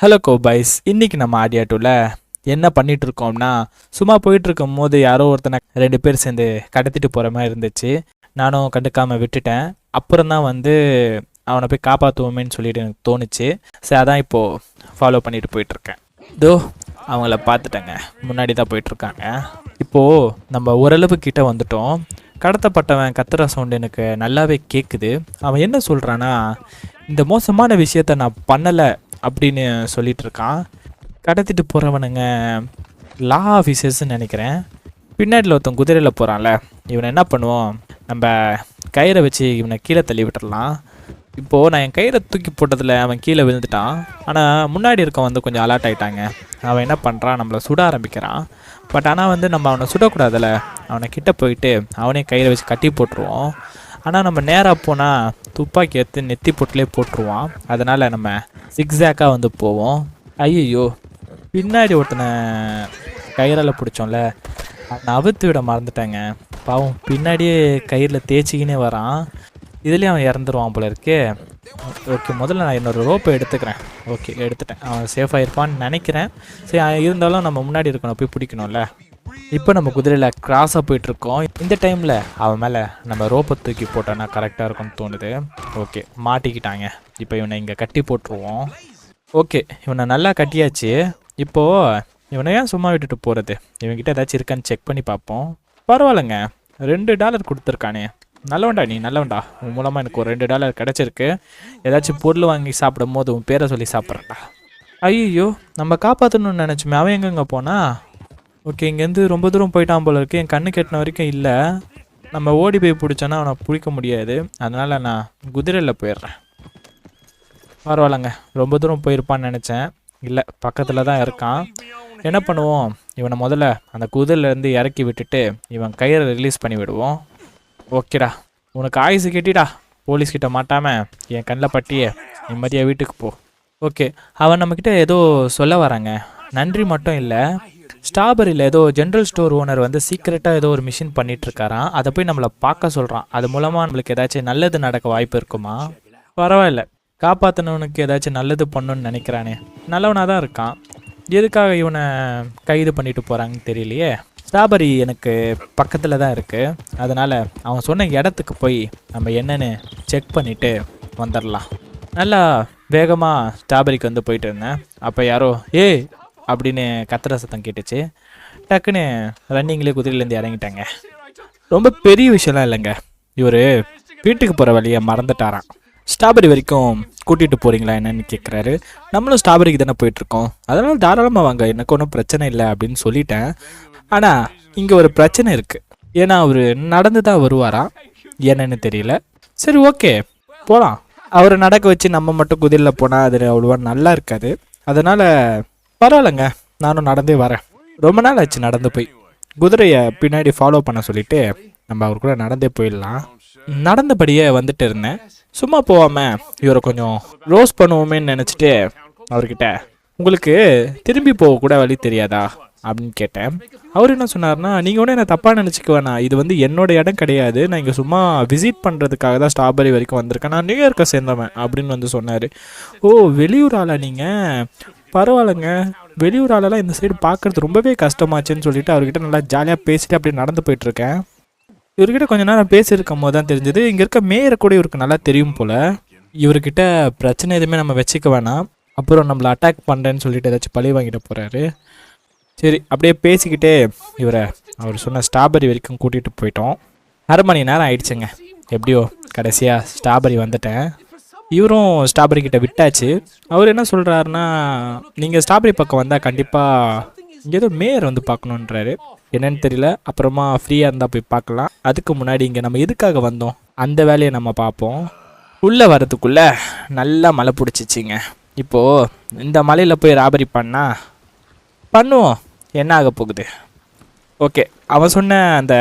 Hello கோபாய்ஸ் இன்னைக்கு நம்ம ஆடியாட்டோவில் என்ன பண்ணிட்டு இருக்கோம்னா சும்மா போயிட்டு இருக்கும் போது யாரோ ஒருத்தனை ரெண்டு பேர் சேர்ந்து கடத்திட்டு போகிற மாதிரி இருந்துச்சு. நானும் கண்டுக்காமல் விட்டுட்டேன். அப்புறம் தான் வந்து அவனை போய் காப்பாற்றுவோமேன்னு சொல்லிட்டு எனக்கு தோணுச்சு. சரி அதான் இப்போது ஃபாலோ பண்ணிட்டு போயிட்டுருக்கேன். தோ அவங்கள பார்த்துட்டேங்க. முன்னாடி தான் போயிட்டுருக்காங்க. இப்போது நம்ம ஓரளவு கிட்ட வந்துட்டோம். கடத்தப்பட்டவன் கத்துற சவுண்ட் எனக்கு நல்லாவே கேட்குது அவன் என்ன சொல்கிறான்னா இந்த மோசமான விஷயத்த நான் பண்ணலை அப்படின்னு சொல்லிட்டு இருக்கான் கடத்திட்டு போகிறவனுங்க லா ஆஃபீஸர்ஸ்ன்னு நினைக்கிறேன். பின்னாடியில் ஒருத்தன் குதிரையில் போகிறான்ல இவனை என்ன பண்ணுவோம்? நம்ம கயிறை வச்சு இவனை கீழே தள்ளி விட்டுறலாம். இப்போது நான் என் கயிறை தூக்கி போட்டதில் அவன் கீழே விழுந்துட்டான். ஆனால் முன்னாடி இருக்கவன் வந்து கொஞ்சம் அலர்ட் ஆகிட்டாங்க அவன் என்ன பண்ணுறான் நம்மளை சுட ஆரம்பிக்கிறான். பட் ஆனால் வந்து நம்ம அவனை சுடக்கூடாதுல்ல அவனை கிட்டே போயிட்டு அவனே கயிறை வச்சு கட்டி போட்டுருவோம். ஆனால் நம்ம நேராக போனால் துப்பாக்கி எடுத்து நெத்தி பொட்டிலே போட்டுருவான். அதனால் நம்ம சிக்ஸாக்காக வந்து போவோம். ஐயோ பின்னாடி ஒருத்தனை கயிறால் பிடிச்சோம்ல அவனை அவுத்து விட மறந்துட்டேங்க. பாவம் பின்னாடியே கயிறில் தேய்ச்சிக்கினே வரான். இதுலேயும் அவன் இறந்துருவான் போல இருக்கே. ஓகே முதல்ல நான் என்னோட ரோப்பை எடுத்துக்கிறேன். ஓகே எடுத்துட்டேன். அவன் சேஃபாக இருப்பான்னு நினைக்கிறேன். சரி இருந்தாலும் நம்ம முன்னாடி இருக்கணும் போய் பிடிக்கணும்ல. இப்போ நம்ம குதிரையில் கிராஸாக போயிட்டுருக்கோம். இந்த டைமில் அவன் மேலே நம்ம ரோப்பை தூக்கி போட்டோன்னா கரெக்டாக இருக்கும்னு தோணுது. ஓகே மாட்டிக்கிட்டாங்க. இப்போ இவனை இங்கே கட்டி போட்டுருவோம். ஓகே இவனை நல்லா கட்டியாச்சு. இப்போது இவனை ஏன் சும்மா விட்டுட்டு போகிறது இவன்கிட்ட ஏதாச்சும் இருக்கான்னு செக் பண்ணி பார்ப்போம். பரவாயில்லைங்க. ரெண்டு டாலர் கொடுத்துருக்கானே. நல்லவன்டா நீ நல்லவன்டா. உன் மூலமாக எனக்கு ஒரு ரெண்டு டாலர் கிடச்சிருக்கு. ஏதாச்சும் பொருள் வாங்கி சாப்பிடும் போது உன் பேரை சொல்லி சாப்பிட்றேன்டா. ஐயோ நம்ம காப்பாற்றணும்னு நினச்சோமே அவன் எங்கெங்கே போனால் ஓகே இங்கேருந்து ரொம்ப தூரம் போயிட்டான் போல இருக்குது என் கண்ணு கெட்டின வரைக்கும் இல்லை. நம்ம ஓடி போய் பிடிச்சோன்னா அவனை பிடிக்க முடியாது. அதனால் நான் குதிரையில் போயிடுறேன். பரவாயில்லங்க. ரொம்ப தூரம் போயிருப்பான்னு நினச்சேன். இல்லை பக்கத்தில் தான் இருக்கான். என்ன பண்ணுவோம்? இவனை முதல்ல அந்த குதிரையிலேருந்து இறக்கி விட்டுட்டு இவன் கயிறை ரிலீஸ் பண்ணி விடுவோம். ஓகேடா உனக்கு ஆயுசு கெட்டிடா. போலீஸ் மாட்டாமல் என் கண்ணில் பட்டியே. நிம்மதியாக வீட்டுக்கு போ. ஓகே அவன் நம்மக்கிட்ட ஏதோ சொல்ல வராங்க. நன்றி மட்டும் இல்லை. ஸ்ட்ராபெரியில் ஏதோ ஜென்ரல் ஸ்டோர் ஓனர் வந்து சீக்கிரட்டாக ஏதோ ஒரு மிஷின் பண்ணிட்டு இருக்காராம் அதை போய் நம்மளை பார்க்க சொல்கிறான் அது மூலமாக நம்மளுக்கு ஏதாச்சும் நல்லது நடக்க வாய்ப்பு இருக்குமா? பரவாயில்ல. காப்பாற்றினவனுக்கு ஏதாச்சும் நல்லது பண்ணுன்னு நினைக்கிறானே. நல்லவனாக தான் இருக்கான். எதுக்காக இவனை கைது பண்ணிட்டு போகிறாங்கன்னு தெரியலையே. ஸ்ட்ராபெரி எனக்கு பக்கத்தில் தான் இருக்குது அதனால் அவன் சொன்ன இடத்துக்கு போய் நம்ம என்னென்னு செக் பண்ணிவிட்டு வந்துடலாம் நல்லா வேகமாக ஸ்ட்ராபெரிக்கு வந்து போயிட்டு இருந்தேன். அப்போ யாரோ ஏய் அப்படின்னு கத்துற சத்தம் கேட்டுச்சு. டக்குன்னு ரன்னிங்லேயே குதிரையிலேருந்து இறங்கிட்டாங்க. ரொம்ப பெரிய விஷயம்லாம் இல்லைங்க. இவர் வீட்டுக்கு போகிற வழியை மறந்துட்டாராம். ஸ்ட்ராபெரி வரைக்கும் கூட்டிகிட்டு போகிறீங்களா என்னன்னு கேட்குறாரு நம்மளும் ஸ்ட்ராபெரிக்கு தானே போயிட்டுருக்கோம் அதனால் தாராளமாக வாங்க எனக்கு ஒன்றும் பிரச்சனை இல்லை அப்படின்னு சொல்லிட்டேன். ஆனால் இங்கே ஒரு பிரச்சனை இருக்குது ஏன்னா அவர் நடந்து தான் வருவாராம் என்னன்னு தெரியல. சரி ஓகே. போகலாம் அவரை நடக்க வச்சு நம்ம மட்டும் குதிரையில் போனால் அது அவ்வளோவா நல்லா இருக்காது. அதனால் பரவாயில்லைங்க. நானும் நடந்தே வரேன். ரொம்ப நாள் ஆச்சு நடந்து போய். குதிரையை பின்னாடி ஃபாலோ பண்ண சொல்லிட்டு நம்ம அவர் கூட நடந்தே போயிடலாம். நடந்தபடியே வந்துட்டு இருந்தேன். சும்மா போகாமல் இவரை கொஞ்சம் ரோஸ் பண்ணுவோமேன்னு நினச்சிட்டு அவர்கிட்ட உங்களுக்கு திரும்பி போக கூட வழி தெரியாதா? அப்படின்னு கேட்டேன். அவர் என்ன சொன்னார்னா நீங்கள் ஒன்றும் என்ன தப்பாக நினச்சிக்க வேணாம். இது வந்து என்னோட இடம் கிடையாது. நான் இங்கே சும்மா விசிட் பண்ணுறதுக்காக தான் ஸ்ட்ராபெரி வரைக்கும் வந்திருக்கேன். நான் நியூயார்க்கை சேர்ந்தவன். அப்படின்னு வந்து சொன்னார். ஓ வெளியூர் ஆளா நீங்கள் பரவாயில்லைங்க. வெளியூர் ஆளெல்லாம் இந்த சைடு பார்க்கறது ரொம்பவே கஷ்டமாச்சுன்னு சொல்லிட்டு அவர்கிட்ட நல்லா ஜாலியாக பேசிட்டு அப்படியே நடந்து போயிட்டுருக்கேன். இவர்கிட்ட கொஞ்ச நேரம் பேசியிருக்கும் போது தான் தெரிஞ்சது இங்கே இருக்க மேயரை கூட இவருக்கு நல்லா தெரியும் போல். இவர்கிட்ட பிரச்சனை எதுவுமே நம்ம வச்சுக்க வேணாம். அப்புறம் நம்மளை அட்டாக் பண்ணுறேன்னு சொல்லிட்டு ஏதாச்சும் பழி வாங்கிட்டு போகிறாரு சரி அப்படியே பேசிக்கிட்டே இவரை அவர் சொன்ன ஸ்ட்ராபெரி வரைக்கும் கூட்டிகிட்டு போயிட்டோம். அரை மணி நேரம் ஆயிடுச்சுங்க. எப்படியோ கடைசியாக ஸ்ட்ராபெரி வந்துட்டேன். இவரும் ஸ்ட்ராபெரி கிட்ட விட்டாச்சு. அவர் என்ன சொல்கிறாருன்னா நீங்கள் ஸ்ட்ராபெரி பக்கம் வந்தால் கண்டிப்பாக ஏதோ மேயர் வந்து பார்க்கணுன்றாரு என்னன்னு தெரியல. அப்புறமா ஃப்ரீயாக இருந்தால் போய் பார்க்கலாம். அதுக்கு முன்னாடி இங்கே நம்ம எதுக்காக வந்தோம்? அந்த வேலையை நம்ம பார்ப்போம். உள்ளே வரதுக்குள்ளே நல்லா மழை பிடிச்சிச்சிங்க. இப்போது இந்த மலையில் போய் ராபரி பண்ணால் பண்ணுவோம். என்ன ஆக போகுது? ஓகே. அவன் சொன்ன அந்த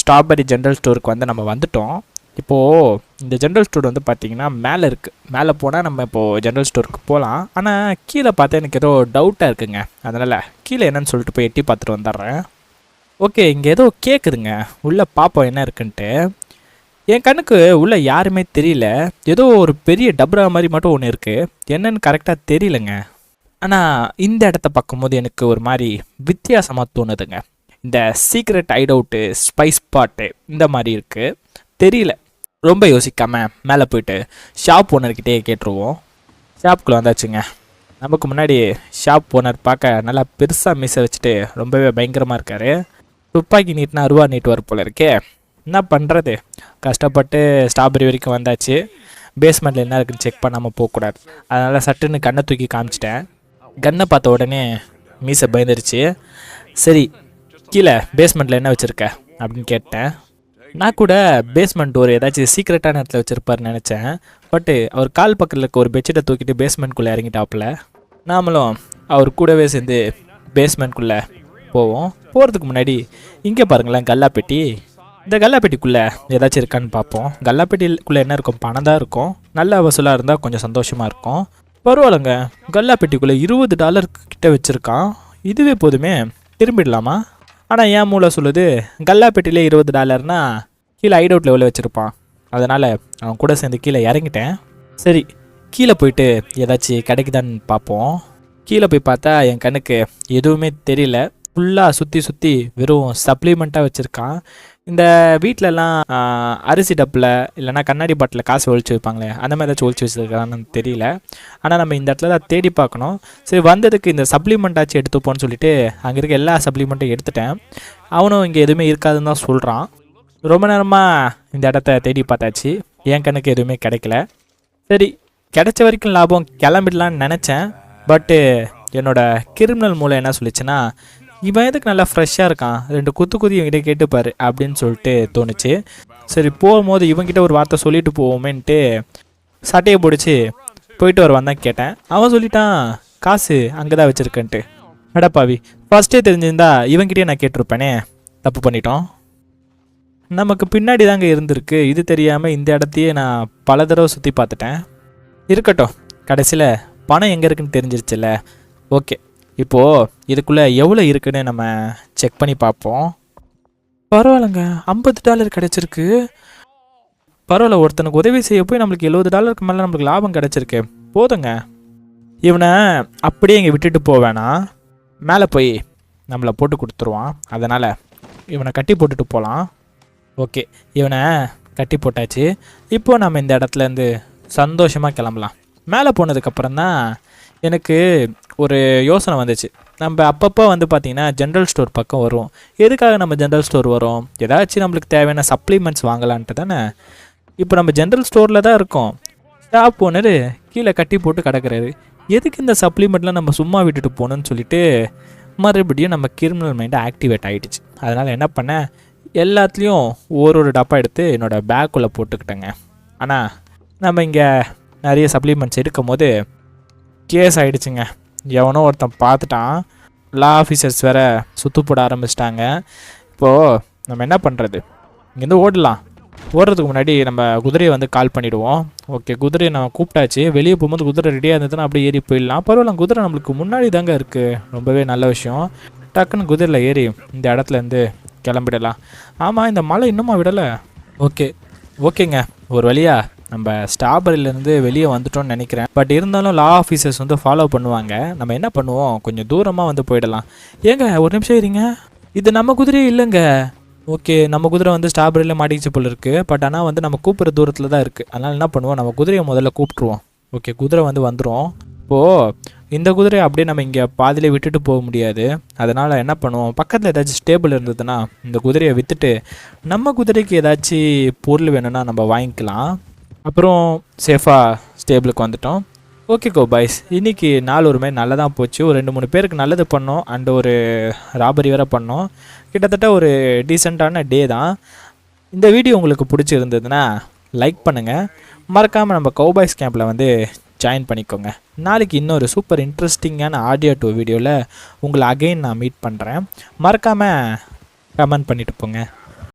ஸ்ட்ராபெரி ஜென்ரல் ஸ்டோருக்கு வந்து நம்ம வந்துட்டோம். இப்போது இந்த ஜென்ரல் ஸ்டோர் வந்து பார்த்தீங்கன்னா மேலே இருக்குது மேலே போனால் நம்ம இப்போது ஜென்ரல் ஸ்டோருக்கு போகலாம் ஆனால் கீழே பார்த்தா எனக்கு ஏதோ டவுட்டாக இருக்குங்க. அதனால் கீழே என்னன்னு சொல்லிட்டு போய் எட்டி பார்த்துட்டு வந்துடுறேன். ஓகே இங்கே ஏதோ கேட்குதுங்க உள்ளே பார்ப்போம் என்ன இருக்குன்ட்டு. என் கண்ணுக்கு உள்ளே யாருமே தெரியல. ஏதோ ஒரு பெரிய டப்ரா மாதிரி மட்டும் ஒன்று இருக்குது என்னன்னு கரெக்டாக தெரியலங்க. ஆனால் இந்த இடத்த பார்க்கும்போது எனக்கு ஒரு மாதிரி வித்தியாசமாக தோணுதுங்க. இந்த சீக்ரெட் ஐட் அவுட்டு ஸ்பைஸ் பாட்டு இந்த மாதிரி இருக்குது தெரியல. ரொம்ப யோசிக்காமல் மேலே போயிட்டு ஷாப் ஓனர்கிட்டே கேட்டுருவோம். ஷாப்புக்குள்ளே வந்தாச்சுங்க. நமக்கு முன்னாடி ஷாப் ஓனர் பார்க்க நல்லா பெருசாக மீசை வச்சுட்டு ரொம்பவே பயங்கரமாக இருக்கார். துப்பாக்கி நீட்டினா அருவா நீட்டுவார் போல இருக்கே. என்ன பண்ணுறது கஷ்டப்பட்டு ஸ்ட்ராபெரி வரைக்கும் வந்தாச்சு. பேஸ்மெண்ட்டில் என்ன இருக்குன்னு செக் பண்ணாமல் போகக்கூடாது. அதனால் சட்டுன்னு கண்ணை தூக்கி காமிச்சிட்டேன். கன்னை பார்த்த உடனே மீசை பயந்துருச்சு. சரி கீழே பேஸ்மெண்ட்டில் என்ன வச்சுருக்க? அப்படின்னு கேட்டேன். நான் கூட பேஸ்மெண்ட் டோர் ஏதாச்சும் சீக்ரெட்டான இடத்துல வச்சுருப்பாருன்னு நினச்சேன். பட்டு அவர் கால் பக்கத்தில் இருக்க ஒரு பெட்ஷீட்டை தூக்கிட்டு பேஸ்மெண்ட்குள்ளே இறங்கிட்டாப்புல. நாமளும் அவர் கூடவே சேர்ந்து பேஸ்மெண்ட்குள்ளே போவோம். போகிறதுக்கு முன்னாடி இங்கே பாருங்களேன் கல்லாப்பெட்டி. இந்த கல்லாப்பெட்டிக்குள்ளே ஏதாச்சும் இருக்கான்னு பார்ப்போம். கல்லாப்பெட்டிக்குள்ளே என்ன இருக்கும்? பணம் தான் இருக்கும். நல்ல வசூலாக இருந்தால் கொஞ்சம் சந்தோஷமாக இருக்கும். பரவாயில்லைங்க. கல்லாப்பெட்டிக்குள்ளே இருபது டாலர் கிட்ட வச்சுருக்கான். இதுவே போதுமே. திரும்பிடலாமா? ஆனால் என் மூளை சொல்லுது கல்லாப்பெட்டிலே இருபது டாலர்னா கீழே ஐட் அவுட் லெவலில் வச்சுருப்பான். அதனால் அவன் கூட சேர்ந்து கீழே இறங்கிட்டேன். சரி கீழே போயிட்டு ஏதாச்சும் கிடைக்குதான்னு பார்ப்போம். கீழே போய் பார்த்தா என் கண்ணுக்கு எதுவுமே தெரியல. ஃபுல்லாக சுற்றி சுற்றி வெறும் சப்ளிமெண்ட்டாக வச்சுருக்கான். இந்த வீட்டிலலாம் அரிசி டப்பில் இல்லைன்னா கண்ணாடி பாட்டில் காசு ஒழிச்சு வைப்பாங்களே அந்த மாதிரி ஏதாச்சும் ஒழிச்சு வச்சுருக்கான்னு தெரியல. ஆனால் நம்ம இந்த இடத்துல தான் தேடி பார்க்கணும். சரி வந்ததுக்கு இந்த சப்ளிமெண்ட்டாச்சும் எடுத்துப்போன்னு சொல்லிட்டு அங்கே இருக்க எல்லா சப்ளிமெண்ட்டும் எடுத்துட்டேன். அவனும் இங்கே எதுவுமே இருக்காதுன்னு தான் சொல்கிறான் ரொம்ப நேரமாக இந்த இடத்த தேடி பார்த்தாச்சு. என் கண்ணுக்கு எதுவுமே கிடைக்கல. சரி கிடைச்ச வரைக்கும் லாபம் கிளம்பிடலான்னு நினச்சேன். பட்டு என்னோடய கிரிமினல் மூளை என்ன சொல்லிச்சுன்னா இவன் எதுக்கு நல்லா ஃப்ரெஷ்ஷாக இருக்கான்? ரெண்டு குத்து குதி இவங்கிட்ட கேட்டுப்பாரு அப்படின்னு சொல்லிட்டு தோணுச்சு. சரி போகும்போது இவங்கிட்ட ஒரு வார்த்தை சொல்லிட்டு போவோமேன்ட்டு சட்டையை பிடிச்சி போயிட்டு வருவான் தான் கேட்டேன். அவன் சொல்லிட்டான் காசு அங்கே தான் வச்சுருக்கேன்ட்டு. அடப்பாவி ஃபஸ்ட்டே தெரிஞ்சிருந்தா இவங்கிட்டே நான் கேட்டிருப்பேனே. தப்பு பண்ணிட்டோம். நமக்கு பின்னாடி தாங்க இருந்திருக்கு. இது தெரியாமல் இந்த இடத்தையே நான் பல தடவை சுற்றி பார்த்துட்டேன். இருக்கட்டும் கடைசியில் பணம் எங்கே இருக்குன்னு தெரிஞ்சிருச்சுல்ல. ஓகே. இப்போது இதுக்குள்ளே எவ்வளோ இருக்குன்னு நம்ம செக் பண்ணி பார்ப்போம். பரவாயில்லைங்க ஐம்பது டாலர் கிடச்சிருக்கு. பரவாயில்ல ஒருத்தனுக்கு உதவி செய்ய போய் நம்மளுக்கு எழுபது டாலருக்கு மேலே நம்மளுக்கு லாபம் கிடச்சிருக்கு. போதுங்க. இவனை அப்படியே இங்கே விட்டுட்டு போவேனா மேலே போய் நம்மளை போட்டு கொடுத்துருவான். அதனால் இவனை கட்டி போட்டுட்டு போகலாம் ஓகே இவனை கட்டி போட்டாச்சு. இப்போது நம்ம இந்த இடத்துலேருந்து சந்தோஷமாக கிளம்பலாம். மேலே போனதுக்கப்புறம் தான் எனக்கு ஒரு யோசனை வந்துச்சு. நம்ம அப்பப்போ வந்து பார்த்திங்கன்னா ஜென்ரல் ஸ்டோர் பக்கம் வரும். எதுக்காக நம்ம ஜென்ரல் ஸ்டோர் வரும்? ஏதாச்சும் நம்மளுக்கு தேவையான சப்ளிமெண்ட்ஸ் வாங்கலான்ட்டு தானே? இப்போ நம்ம ஜென்ரல் ஸ்டோரில் தான் இருக்கோம். ஸ்டாப் ஓனர் கீழே கட்டி போட்டு கிடக்கிறாரு. எதுக்கு இந்த சப்ளிமெண்ட்லாம் நம்ம சும்மா விட்டுட்டு போகணும்னு சொல்லிட்டு மறுபடியும் நம்ம கிரிமினல் மைண்டு ஆக்டிவேட் ஆகிடுச்சு அதனால் என்ன பண்ணேன் எல்லாத்துலேயும் ஒரு ஒரு டப்பா எடுத்து என்னோடய பேக்குள்ளே போட்டுக்கிட்டேங்க. ஆனால் நம்ம இங்கே நிறைய சப்ளிமெண்ட்ஸ் எடுக்கும் போது கேஸ் ஆகிடுச்சுங்க எவனோ ஒருத்தன் பார்த்துட்டான். லா ஆஃபீஸர்ஸ் வேற சுத்து போட ஆரம்பிச்சிட்டாங்க. இப்போது நம்ம என்ன பண்ணுறது இங்கேருந்து ஓடலாம். ஓடுறதுக்கு முன்னாடி நம்ம குதிரையை வந்து கால் பண்ணிவிடுவோம் ஓகே குதிரையை நம்ம கூப்பிட்டாச்சு. வெளியே போகும்போது குதிரை ரெடியாக இருந்ததுன்னா அப்படியே ஏறி போயிடலாம். பரவாயில்ல குதிரை நம்மளுக்கு முன்னாடி தாங்க இருக்குது ரொம்பவே நல்ல விஷயம். டக்குன்னு குதிரையில் ஏறி இந்த இடத்துல இருந்து கிளம்பிடலாம். ஆமாம் இந்த மழை இன்னுமா விடலை? ஓகே ஓகேங்க ஒரு வழியா நம்ம ஸ்டாபரிலேருந்து வெளியே வந்துட்டோம்னு நினைக்கிறேன். பட் இருந்தாலும் லா ஆஃபீஸர்ஸ் வந்து ஃபாலோ பண்ணுவாங்க. நம்ம என்ன பண்ணுவோம்? கொஞ்சம் தூரமாக வந்து போயிடலாம். ஏங்க ஒரு நிமிஷம் இருங்க. இது நம்ம குதிரையே இல்லைங்க. ஓகே நம்ம குதிரை வந்து ஸ்டாபரியில் மாட்டிக்கிச்சு போல் இருக்குது பட் ஆனால் வந்து நம்ம கூப்பிட்ற தூரத்தில் தான் இருக்குது அதனால் என்ன பண்ணுவோம்? நம்ம குதிரையை முதல்ல கூப்பிட்ருவோம் ஓகே குதிரை வந்து வந்துடும் இப்போது இந்த குதிரையை அப்படியே நம்ம இங்கே பாதியிலே விட்டுட்டு போக முடியாது. அதனால் என்ன பண்ணுவோம்? பக்கத்தில் ஏதாச்சும் ஸ்டேபிள் இருந்ததுன்னா இந்த குதிரையை விற்றுட்டு நம்ம குதிரைக்கு ஏதாச்சும் பொருள் வேணும்னா நம்ம வாங்கிக்கலாம். அப்புறம் சேஃபாக ஸ்டேபிளுக்கு வந்துட்டோம். ஓகே கோ பாய்ஸ் இன்றைக்கி நாள் ஒரு மாதிரி நல்லதாக போச்சு. ஒரு ரெண்டு மூணு பேருக்கு நல்லது பண்ணோம். அண்ட் ஒரு ராபரி வேறு பண்ணோம். கிட்டத்தட்ட ஒரு டீசெண்டான டே தான். இந்த வீடியோ உங்களுக்கு பிடிச்சிருந்ததுன்னா லைக் பண்ணுங்கள் மறக்காமல் நம்ம கௌபாய்ஸ் கேம்பில் வந்து ஜாயின் பண்ணிக்கோங்க. நாளைக்கு இன்னொரு சூப்பர் இன்ட்ரெஸ்டிங்கான ஆடியோ டூ வீடியோவில் உங்களை அகைன் நான் மீட் பண்ணுறேன் மறக்காமல் கமெண்ட் பண்ணிட்டு போங்க.